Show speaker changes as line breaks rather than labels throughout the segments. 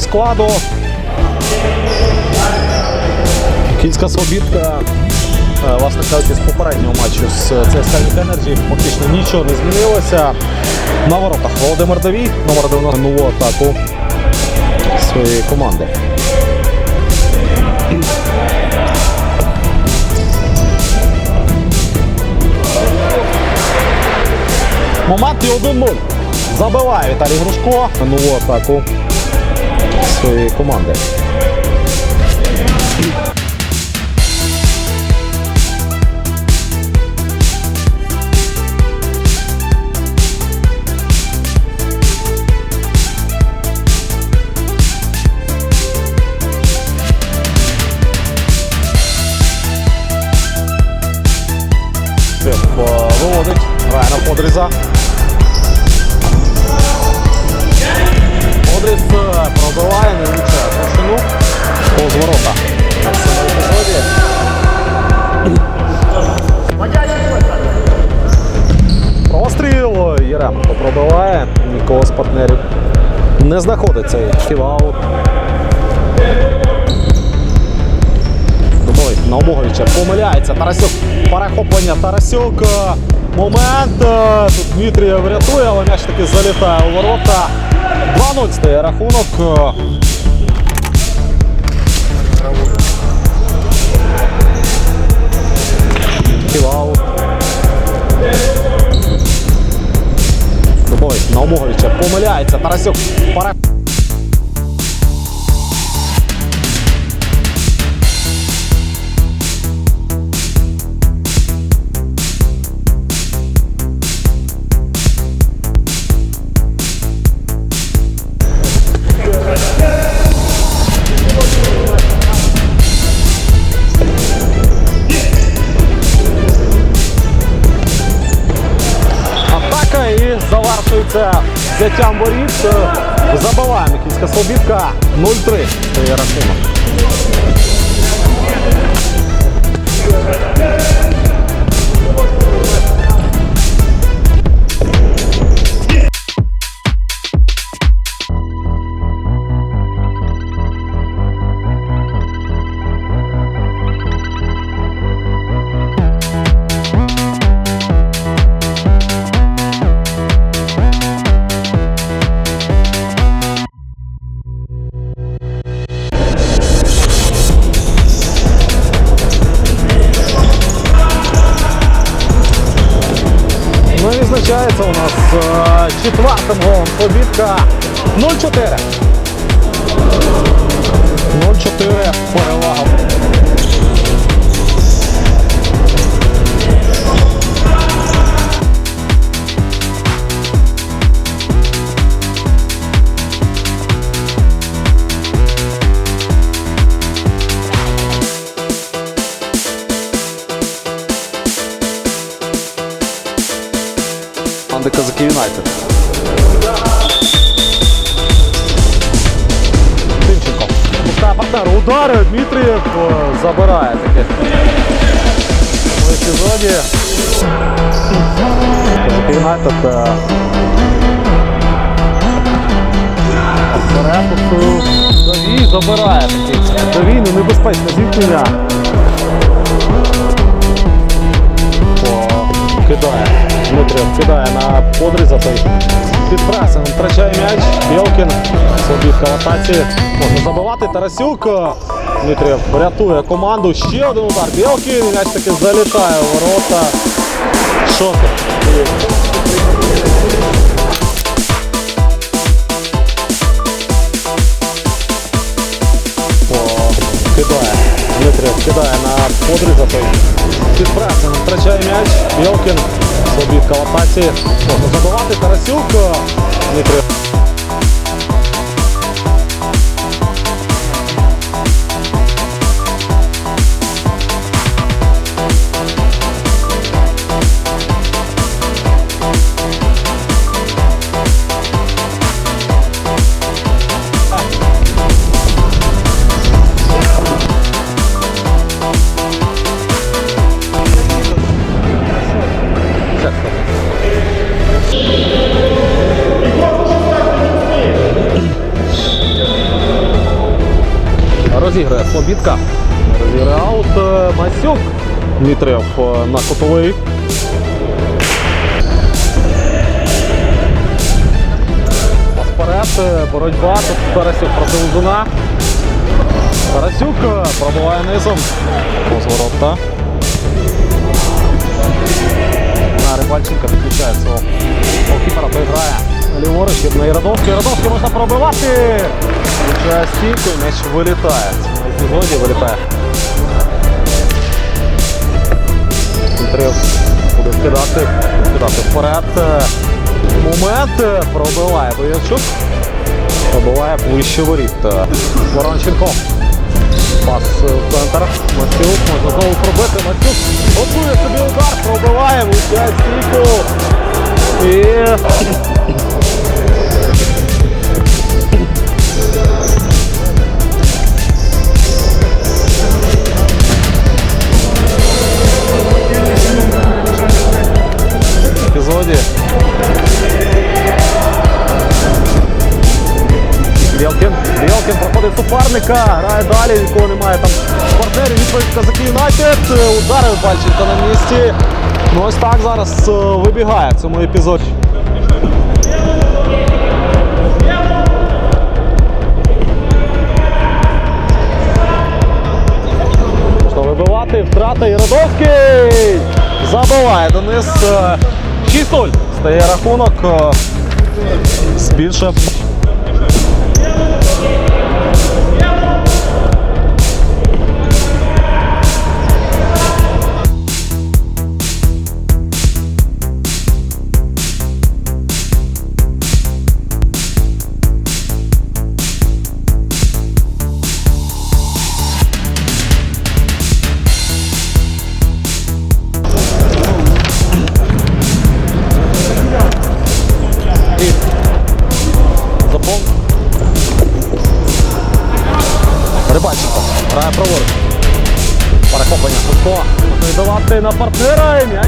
складу. Кінська свобідка, е, власне кажучи, з попереднього матчу з ЦСКА Energy фактично нічого не змінилося. На воротах Володимир Давій, номер 90 нову атаку своєї команди. Момент і 1-0. Забиває Віталій Грушко нову атаку своєї команди. Тим, е, Виводить, е, пробиває, не влучає товщину. Повз ворота. В цьому епізоді. Простріл Єременко пробиває. Нікого з партнерів не знаходиться. Ківаут. Дубовий на Обоговича помиляється. Тарасюк. Перехоплення Тарасюк. Момент. Тут Дмитрієв врятує, але м'яч таки залітає у ворота. 2-0 стає рахунок. Е, Ківаут. Дубовий на Обоговича помиляється. Тарасюк. Завершується взяттям воріт. Е, Кінська Микільська Слобідка 0-3. Це є рахунок. Голом побідка 0-4. 0-4 перевага. Казаки Юнайтед. Удари. Дмитрієв забирає таке. В епізоді. Юнайтед. е, Давій забирає такий. Давій, ну небезпечне зіткнення. Кидає. Дмитрів кидає на подріза той під втрачає м'яч. Білкін. Слобідка в атаці. Можна забивати. Тарасюк. Дмитрів рятує команду. Ще один удар. Білкін. М'яч таки залітає у ворота. Шостер. Кидає. Дмитрів кидає на подріза той під пресингом втрачає м'яч. Білкін. Можна забивати. Тарасюк. Дмитрів. Слобідка. Розіграут е, Масюк. Дмитрієв е, на кутовий. Вперед, боротьба, тут Тарасюк проти Лузуна. Тарасюк е, пробиває низом. Розворота. На Рибальченка підключає свого голкіпера, той грає ліворуч, на Іродовський. Іродовський можна пробивати. Включає стійку і м'яч вилітає. В цьому епізоді буде вкидати, вкидати вперед. Момент пробиває Боярчук. Пробиває ближче воріт. Воронченко. Пас в центр. Мастюк можна знову пробити. Мастюк готує собі удар, пробиває, влучає стійку. І суперника, грає далі, нікого немає там партнерів, відповідь Казаки Юнайтед, ударив Пальченко на місці. Ну ось так зараз е, вибігає в цьому епізоді. Можна вибивати, втрата Іродовський! Забиває Денис. е, 6-0. Стає рахунок. е, Збільшив. Рибальченко. Грає праворуч. Перехоплення. Можна віддавати на партнера і м'яч.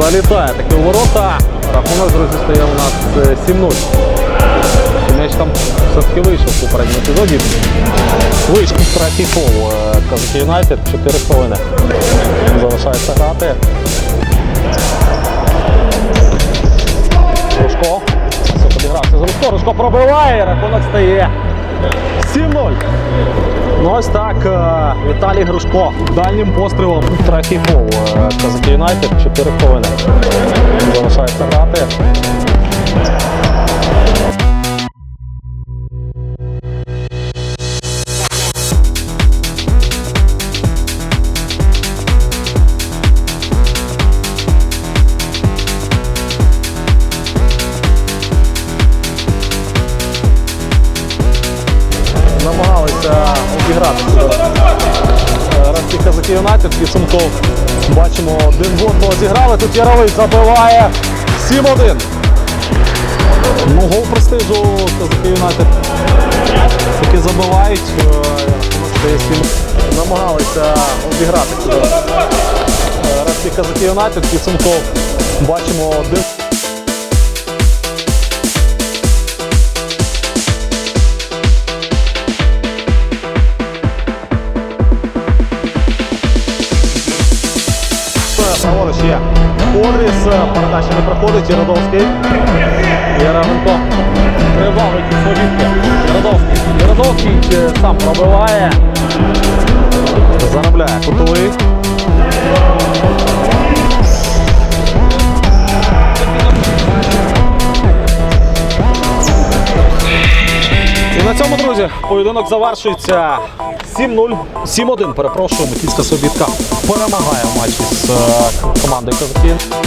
Залітає таки ворота. Рахунок, друзі, стає у нас е, 7-0. М'яч там все-таки вийшов у попередньому епізоді. Вийшов третій фол. е, Казаки Юнайтед 4 хвилини. Залишається грати. Рушко. Все підігрався з Рушко. Рушко пробиває, рахунок стає 7-0. Ну ось так. е, Віталій Грушко дальнім пострілом. Третій гол. е, Казаки Юнайтед 4 хвилини. Залишається грати. Обіграти Казаки Юнайтед підсумку бачимо один в зіграли. Тут Яровий забиває 7-1. Ну, гол престижу Казаки Юнайтед таки забивають. Е, рахунок стає 7. Намагалися обіграти Рості Казаки Юнайтед підсумку бачимо один. Передача не проходить, Єродовський. Яременко прибавить у Слобідки. Єродовський. Єродовський е, сам пробиває. Заробляє кутовий. І на цьому, друзі, поєдинок завершується 7-0, 7-1, перепрошую, Микільська Собітка перемагає в матчі з е, командою Казаків.